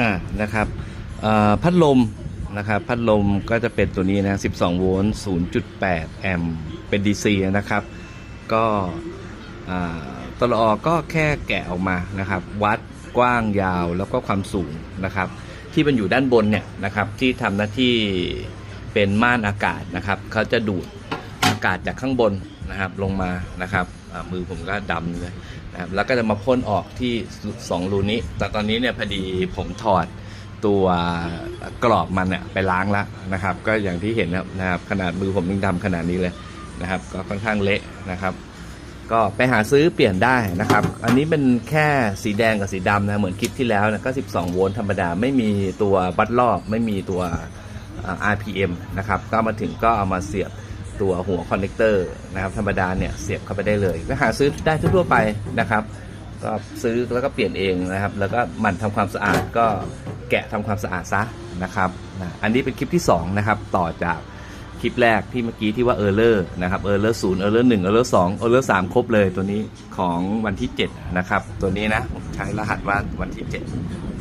อ่านะครับอ่อพัดลมนะครับพัดลมก็จะเป็นตัวนี้นะ 12 โวลต์ 0.8 แอมป์ เป็น DC นะครับ ก็อ่าตลอก็แค่แกะออกมานะครับ วัดกว้างยาวแล้วก็ความสูงนะครับ ที่มันอยู่ด้านบนเนี่ยนะครับ ที่ทำหน้าที่เป็นม่านอากาศนะครับ เขาจะดูดอากาศจากข้างบน นะครับลงมานะครับมือผมก็ดำเลยนะครับแล้วก็จะมาพ่นออกที่สองรูนี้ แต่ตอนนี้เนี่ยพอดีผมถอดตัวกรอบมันเนี่ยไปล้างแล้วนะครับ ก็อย่างที่เห็นนะครับขนาดมือผมยังดำขนาดนี้เลยนะครับ ก็ค่อนข้างเละนะครับ ก็ไปหาซื้อเปลี่ยนได้นะครับ อันนี้เป็นแค่สีแดงกับสีดำนะเหมือนคลิปที่แล้วนะก็ 12 โวลต์ธรรมดาไม่มีตัววัดรอบไม่มีตัว RPM นะครับก็มาถึงก็เอามาเสียบ ตัวหัวคอนเนคเตอร์นะครับธรรมดาเนี่ยเสียบเข้าไปได้เลยก็หาซื้อได้ทั่วไปนะครับ ก็ซื้อแล้วก็เปลี่ยนเองนะครับ แล้วก็หมันทำความสะอาดก็แกะทำความสะอาดซะนะครับนะอันนี้เป็นคลิปที่สองนะครับต่อจากคลิปแรกที่เมื่อกี้ที่ว่าเออร์เลอร์นะครับเออร์เลอร์ศูนย์เออร์เลอร์หนึ่งเออร์เลอร์สองเออร์เลอร์สามครบเลยตัวนี้ของวันที่7นะครับตัวนี้นะผมใช้รหัสว่าวันที่7